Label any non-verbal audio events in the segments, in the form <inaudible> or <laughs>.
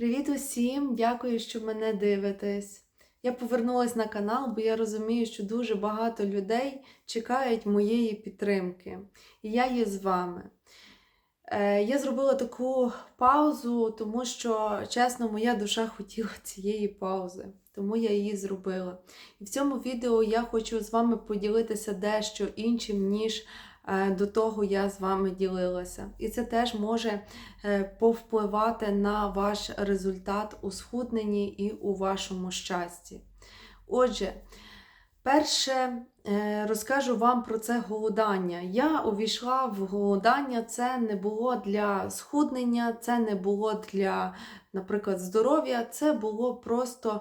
Привіт усім! Дякую, що мене дивитесь. Я повернулася на канал, бо я розумію, що дуже багато людей чекають моєї підтримки. І я є з вами. Е, Я зробила таку паузу, тому що, чесно, моя душа хотіла <laughs> цієї паузи. Тому я її зробила. І в цьому відео я хочу з вами поділитися дещо іншим, ніж до того я з вами ділилася. І це теж може е, повпливати на ваш результат у схудненні і у вашому щасті. Отже, перше е, розкажу вам про це голодання. Я увійшла в голодання, це не було для схуднення, це не було для, наприклад, здоров'я, це було просто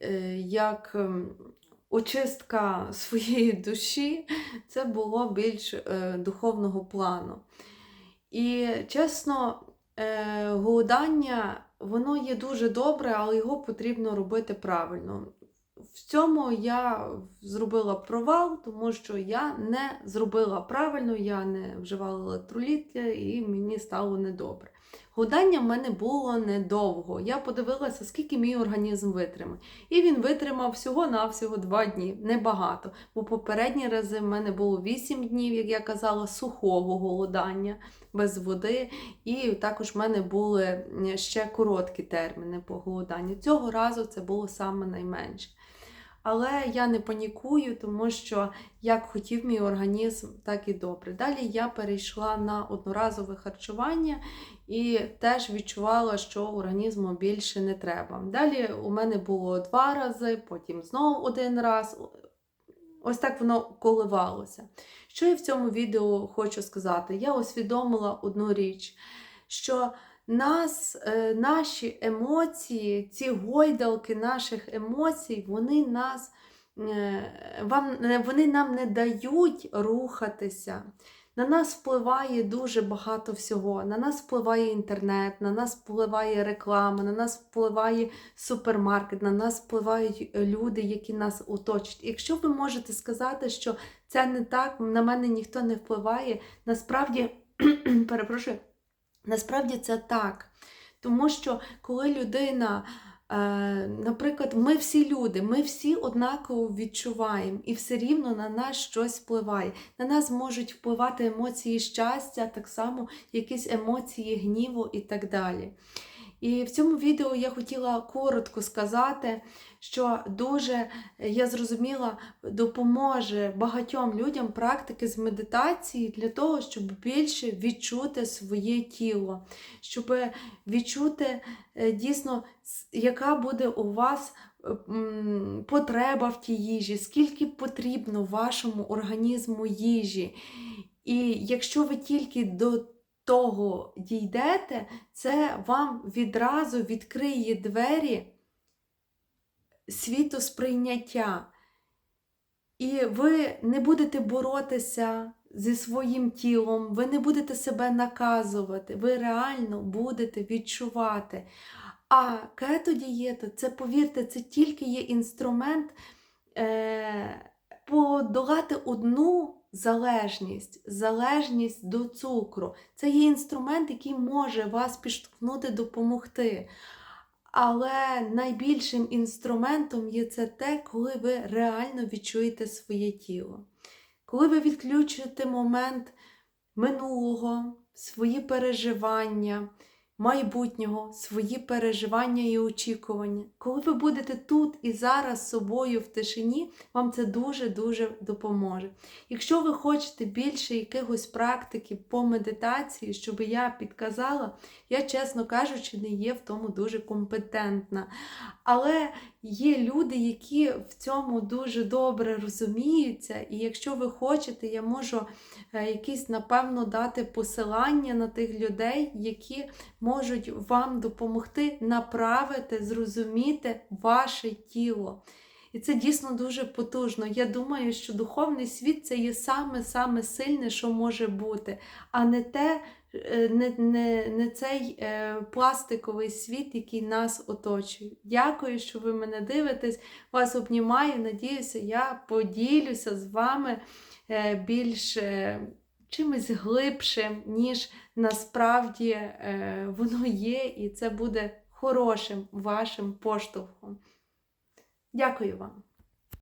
е, як ем, очистка своєї душі, це було більш е, духовного плану. І чесно, е, голодання воно є дуже добре, але його потрібно робити правильно. В цьому я зробила провал, тому що я не зробила правильно, я не вживала електроліття і мені стало недобре. Голодання в мене було недовго. Я подивилася, скільки мій організм витримає. І він витримав всього-навсього 2 дні, небагато. Бо попередні рази в мене було 8 днів, як я казала, сухого голодання без води. І також в мене були ще короткі терміни по голоданню. Цього разу це було саме найменше. Але я не панікую, тому що як хотів мій організм, так і добре. Далі я перейшла на одноразове харчування і теж відчувала, що організму більше не треба. Далі у мене було два рази, потім знову один раз. Ось так воно коливалося. Що я в цьому відео хочу сказати? Я усвідомила одну річ, що нас, е, наші емоції, ці гойдалки наших емоцій, вони нас, е, вам, вони нам не дають рухатися. На нас впливає дуже багато всього. На нас впливає інтернет, на нас впливає реклама, на нас впливає супермаркет, на нас впливають люди, які нас оточують. Якщо ви можете сказати, що це не так, на мене ніхто не впливає, насправді, <clears throat> перепрошую, насправді це так. Тому що коли людина, е, наприклад, ми всі люди, ми всі однаково відчуваємо, і все рівно на нас щось впливає. На нас можуть впливати емоції щастя, так само якісь емоції гніву і так далі. І в цьому відео я хотіла коротко сказати, що дуже, я зрозуміла, допоможе багатьом людям практики з медитації для того, щоб більше відчути своє тіло, щоб відчути е, дійсно, яка буде у вас потреба в тій їжі, скільки потрібно вашому організму їжі. І якщо ви тільки до того дійдете, це вам відразу відкриє двері світосприйняття. І ви не будете боротися зі своїм тілом, ви не будете себе наказувати, ви реально будете відчувати. А кето-дієта, це, повірте, це тільки є інструмент е, подолати одну залежність, залежність до цукру. Це є інструмент, який може вас підштовхнути, допомогти. Але найбільшим інструментом є це те, коли ви реально відчуєте своє тіло. Коли ви відключите момент минулого, свої переживання, майбутнього, свої переживання і очікування. Коли ви будете тут і зараз собою в тишині, вам це дуже-дуже допоможе. Якщо ви хочете більше якихось практики по медитації, щоб я підказала, я, чесно кажучи, не є в тому дуже компетентна. Але є люди, які в цьому дуже добре розуміються, і якщо ви хочете, я можу е, якісь, напевно, дати посилання на тих людей, які можуть вам допомогти направити, зрозуміти ваше тіло. І це дійсно дуже потужно. Я думаю, що духовний світ це є саме-саме сильне, що може бути, а не те, е, не, не, не цей е, пластиковий світ, який нас оточує. Дякую, що ви мене дивитесь. Вас обнімаю. Надіюся, я поділюся з вами е, більш. Чимось глибшим, ніж насправді воно є, і це буде хорошим вашим поштовхом. Дякую вам!